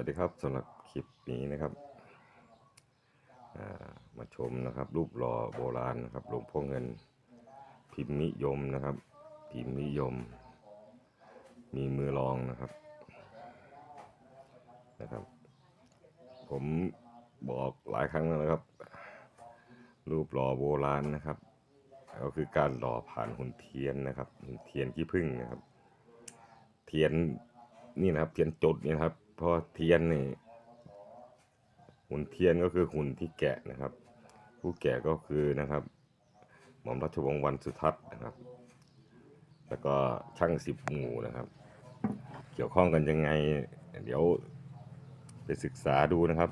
วัสดีครับสำหรับคลิปนี้นะครับามาชมนะครับ รูปหล่อโบราณนะครับหลวงพ่อเงินพิมพ์นิยมนะครับ พิมพ์นิยม มีมือรองนะครับนะครับ ผมบอกหลายครั้งแล้วนะครับ รูปหล่อโบราณนะครับ ก็คือการหล่อผ่านหุ่นเทียนนะครับหุ่นเทียนขี้ผึ้งนะครับ เทียนนี่นะครับ เทียนจุดนี่นะครับ เพราะเทียนนี่หุ่นเทียนก็คือหุ่นที่แกะนะครับ ผู้แกะก็คือนะครับ หม่อมราชวงศ์วันสุทัศน์นะครับ แล้วก็ช่างสิบหมู่นะครับ เกี่ยวข้องกันยังไง เดี๋ยวไปศึกษาดูนะครับ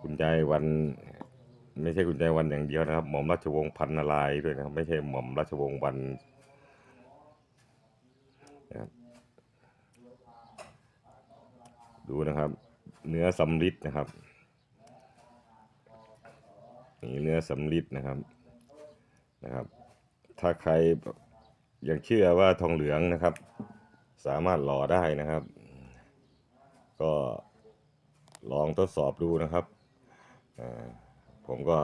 คุณยายวันไม่ใช่คุณยายวันอย่างเดียวนะครับ หม่อมราชวงศ์พันนารายด้วยนะครับ ไม่ใช่หม่อมราชวงศ์วันนะครับ ดูนะครับ เนื้อสำลิดนะครับนี่เนื้อสำลิดนะครับนะครับ ถ้าใครยังเชื่อว่าทองเหลืองนะครับ สามารถหล่อได้นะครับ ก็ลองทดสอบดูนะครับผมก็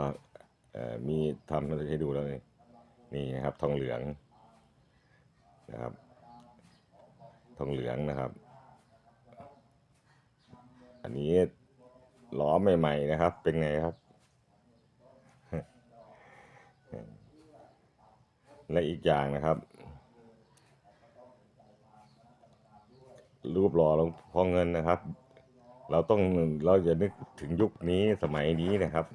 มีทำให้ดูแล้วนี่นี่นะครับทองเหลืองนะครับ ทองเหลืองนะครับ อันนี้ล้อใหม่ ๆ นะครับ เป็นไงครับ และอีกอย่างนะครับ รูปหล่อหลวงพ่อเงินนะครับ เราต้องเราจะนึกถึงยุคนี้สมัยนี้นะครับ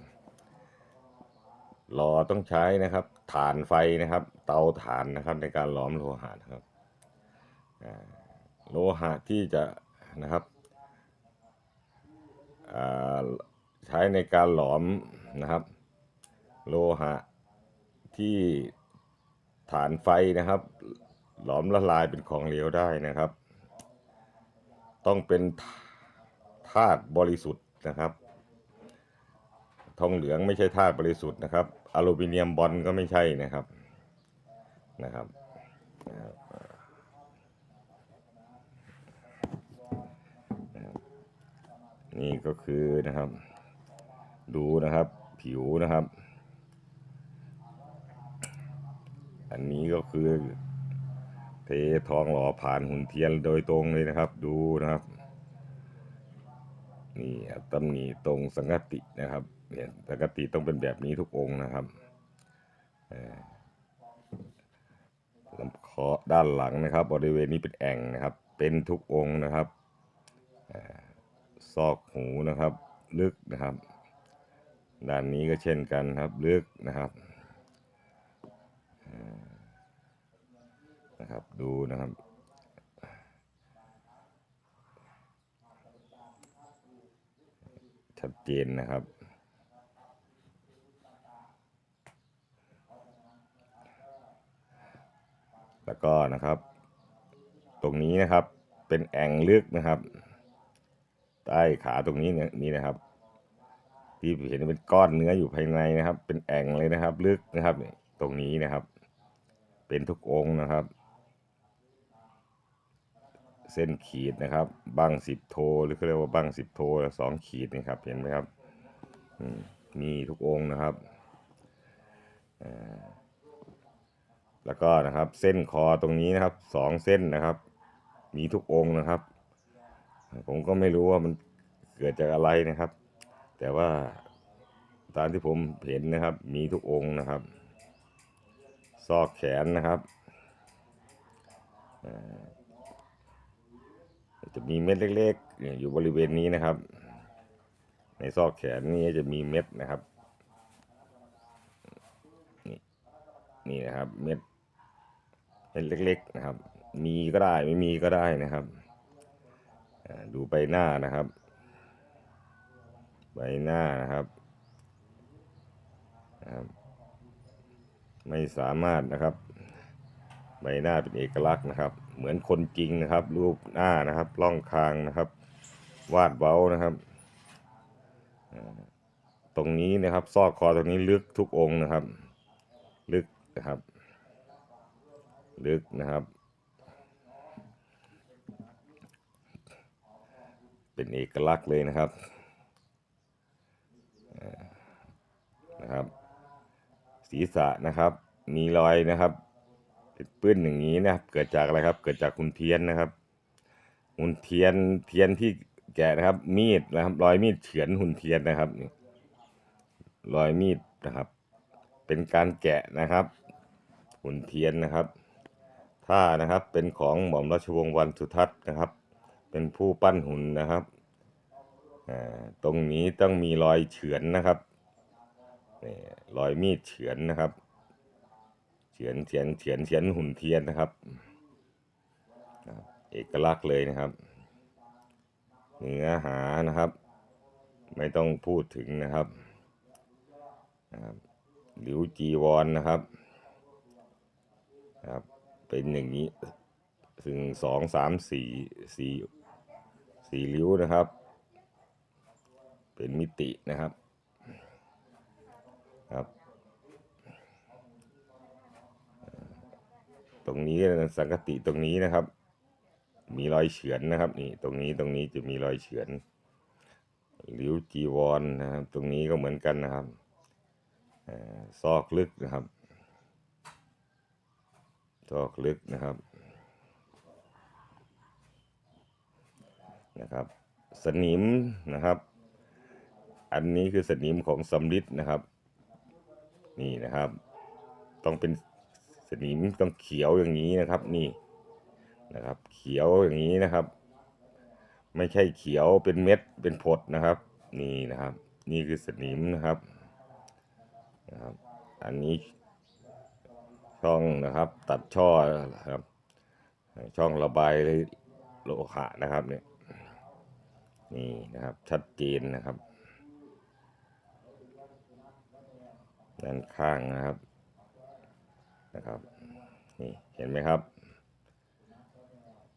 หล่อต้องใช้นะครับถ่านไฟนะครับ เตาถ่านนะครับ ในการหลอมโลหะนะครับโลหะที่จะนะครับ ใช้ในการหลอมนะครับ โลหะที่ฐานไฟนะครับ หลอมละลายเป็นของเหลวได้นะครับ ต้องเป็นธาตุบริสุทธิ์นะครับ ทองเหลืองไม่ใช่ธาตุบริสุทธิ์นะครับอลูมิเนียมบอลก็ไม่ใช่นะครับนะครับ นี่ก็คือนะครับ ดูนะครับ ผิวนะครับ อันนี้ก็คือ เททองหล่อผ่านหุ่นเทียนโดยตรงเลยนะครับ ดูนะครับนี่ตำหนิตรงสังกตินะครับเนี่ยสังกติต้องเป็นแบบนี้ทุกองค์นะครับลำคอด้านหลังนะครับ บริเวณนี้เป็นแอ่งนะครับ เป็นทุกองค์นะครับอ่อ ซอกหูนะครับ ลึกนะครับ ด้านนี้ก็เช่นกันครับลึกนะครับนะครับดูนะครับชัดเจนนะครับ แล้วก็นะครับ ตรงนี้นะครับเป็นแอ่งลึกนะครับ ใต้ขาตรงนี้เนี่ยนี่นะครับ ที่เห็นเป็นก้อนเนื้ออยู่ภายในนะครับ เป็นแอ่งเลยนะครับ ลึกนะครับ ตรงนี้นะครับ เป็นทุกองค์นะครับ เส้นขีดนะครับบั้งสิบโทหรือเขาเรียกว่าบั้งสิบโทสองขีดนี่ครับ เห็นไหมครับมีทุกองค์นะครับแล้วก็นะครับเส้นคอตรงนี้นะครับสองเส้นนะครับ มีทุกองค์นะครับ ผมก็ไม่รู้ว่ามันเกิดจากอะไรนะครับ แต่ว่าตามที่ผมเห็นนะครับ มีทุกองค์นะครับ ซอกแขนนะครับจะมีเม็ดเล็กๆ อยู่บริเวณนี้นะครับ ในซอกแขนนี้จะมีเม็ดนะครับนี่นี่นะครับเม็ดเม็ดเล็ก ๆ นะครับ มีก็ได้ไม่มีก็ได้นะครับ ดูใบหน้านะครับ ใบหน้านะครับนะครับ ไม่สามารถนะครับ ใบหน้าเป็นเอกลักษณ์นะครับ เหมือนคนจริงนะครับ รูปหน้านะครับร่องคางนะครับ วาดเว้านะครับ ตรงนี้นะครับ ซอกคอตรงนี้ลึกทุกองค์นะครับ ลึกนะครับ ลึกนะครับ เป็นเอกลักษณ์เลยนะครับนะครับ ศีรษะนะครับมีรอยนะครับเป็นปื้นอย่างนี้นะครับ เกิดจากอะไรครับ เกิดจากคุณเทียนนะครับหุ่นเทียนเทียนที่แกะนะครับ มีดนะครับ รอยมีดเฉือนหุ่นเทียนนะครับรอยมีดนะครับ เป็นการแกะนะครับ หุ่นเทียนนะครับ ถ้านะครับเป็นของหม่อมราชวงศ์วันสุทัศน์นะครับ เป็นผู้ปั้นหุ่นนะครับอ่าตรงนี้ต้องมีรอยเฉือนนะครับนี่รอยมีดเฉือนนะครับ เฉือนเฉือนเฉือนเฉือนหุ่นเทียนนะครับ เอกลักษณ์เลยนะครับ เนื้อหานะครับ ไม่ต้องพูดถึงนะครับหลิวจีวรนนะครับครับ เป็นอย่างนี้ถึงสองสามสี่สี่ สี่ริ้วนะครับ เป็นมิตินะครับครับ ตรงนี้สังกติตรงนี้นะครับ มีรอยเฉือนนะครับ นี่ตรงนี้ตรงนี้จะมีรอยเฉือนริ้วจีวรนนะครับ ตรงนี้ก็เหมือนกันนะครับซอกลึกนะครับซอกลึกนะครับ นะครับ สนิมนะครับ อันนี้คือสนิมของสำลิดนะครับ นี่นะครับ ต้องเป็นสนิมต้องเขียวอย่างนี้นะครับนี่นะครับ เขียวอย่างนี้นะครับ ไม่ใช่เขียวเป็นเม็ดเป็นผดนะครับ นี่นะครับ นี่คือสนิมนะครับนะครับ อันนี้ช่องนะครับ ตัดช่อนะครับ ช่องระบายโลหะนะครับเนี่ย นี่นะครับชัดเจนนะครับ ด้านข้างนะครับนะครับนี่เห็นไหมครับ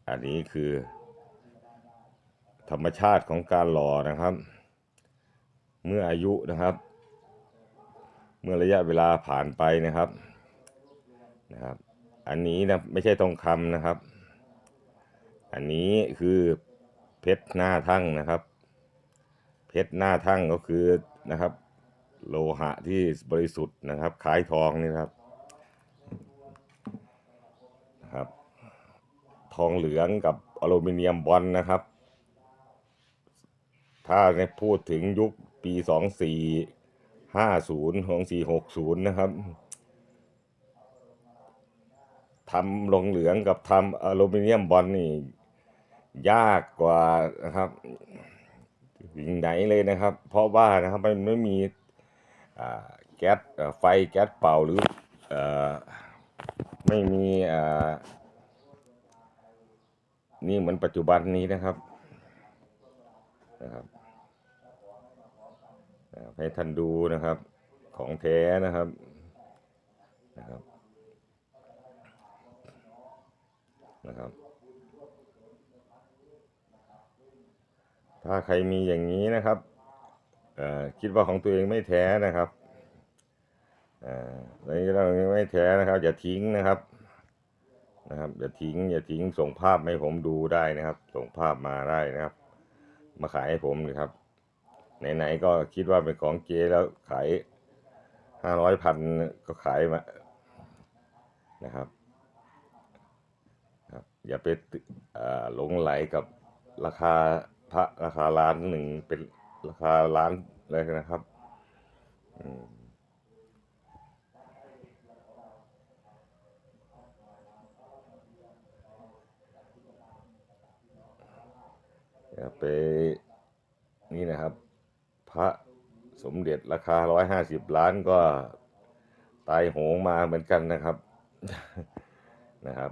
อันนี้คือ ธรรมชาติของการหล่อนะครับ เมื่ออายุนะครับ เมื่อระยะเวลาผ่านไปนะครับนะครับ อันนี้นะไม่ใช่ทองคำนะครับ อันนี้คือ เพชรหน้าทั่งนะครับ เพชรหน้าทั่งก็คือนะครับ โลหะที่บริสุทธิ์นะครับคล้ายทองนี่ครับนะครับ ทองเหลืองกับอลูมิเนียมบอลนะครับ ถ้าในพูดถึงยุคปีสองสี่ห้าศูนย์ของสี่หกศูนย์นะครับทำลงเหลืองกับทำอลูมิเนียมบอลนี่ ยากกว่านะครับสิ่งไหนเลยนะครับ เพราะว่านะครับมันไม่มีแก๊สเอ่อไฟแก๊สเป่าหรืออไม่มีนี่เหมือนปัจจุบันนี้นะครับนะครับนะครับให้ท่านดูนะครับของแท้นะครับนะครับนะครับ ถ้าใครมีอย่างนี้นะครับคิดว่าของตัวเองไม่แท้นะครับอ่าในเรื่องนี้ไม่แท้นะครับอย่าทิ้งนะครับนะครับอย่าทิ้งอย่าทิ้งส่งภาพให้ผมดูได้นะครับ ส่งภาพมาได้นะครับ มาขายให้ผมนะครับไหนๆก็คิดว่าเป็นของเจแล้วขายห้าร้อยพันก็ขายมานะครับครับ อย่าไปอ่อหลงไหลกับราคา ระราคาล้านหนึ่งเป็นราคาล้านเลยนะครับอืมอย่าไปนี่นะครับ พระสมเด็จราคาร้อยห้าสิบล้านก็ตายโหงมาเหมือนกันนะครับนะครับ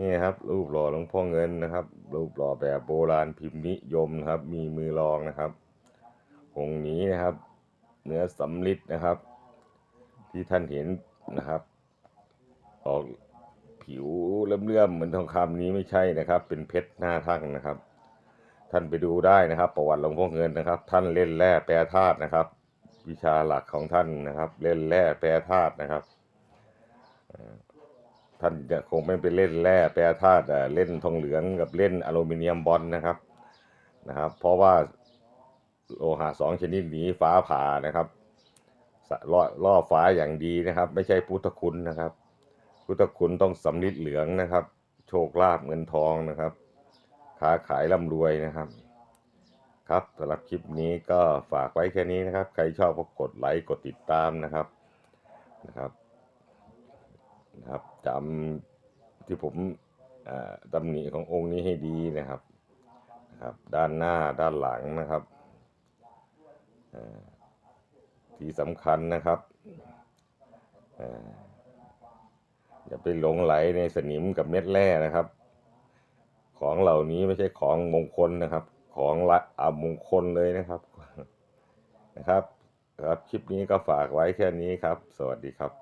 นี่ครับ รูปหล่อหลวงพ่อเงินนะครับ รูปหล่อแบบโบราณพิมพ์นิยมนะครับ มีมือรองนะครับองค์นี้นะครับ เนื้อสำลิดนะครับ ที่ท่านเห็นนะครับ ออกผิวเลื่อมๆเหมือนทองคำนี้ไม่ใช่นะครับ เป็นเพชรหน้าทั่งนะครับ ท่านไปดูได้นะครับ ประวัติหลวงพ่อเงินนะครับ ท่านเล่นแร่แปรธาตุนะครับ วิชาหลักของท่านนะครับ เล่นแร่แปรธาตุนะครับ ท่านจะคงไม่ไปเล่นแร่แปรธาตุเอ่อเล่นทองเหลืองกับเล่นอลูมิเนียมบอลนะครับนะครับ เพราะว่าโลหะสองชนิดนี้ฟ้าผ่านะครับล่อล่อฟ้าอย่างดีนะครับ ไม่ใช่พุทธคุณนะครับ พุทธคุณต้องสำลิดเหลืองนะครับ โชคลาภเงินทองนะครับค้าขายร่ำรวยนะครับ ครับสำหรับคลิปนี้ก็ฝากไว้แค่นี้นะครับ ใครชอบก็กดไลค์กดติดตามนะครับนะครับ นะครับจำที่ผมตำหนิขององค์นี้ให้ดีนะครับนะครับ ด้านหน้าด้านหลังนะครับที่สำคัญนะครับเอ่ออย่าไปหลงไหลในสนิมกับเม็ดแร่นะครับ ของเหล่านี้ไม่ใช่ของมงคลนะครับ ของละอามงคลเลยนะครับนะครับ ครับคลิปนี้ก็ฝากไว้แค่นี้ครับ สวัสดีครับ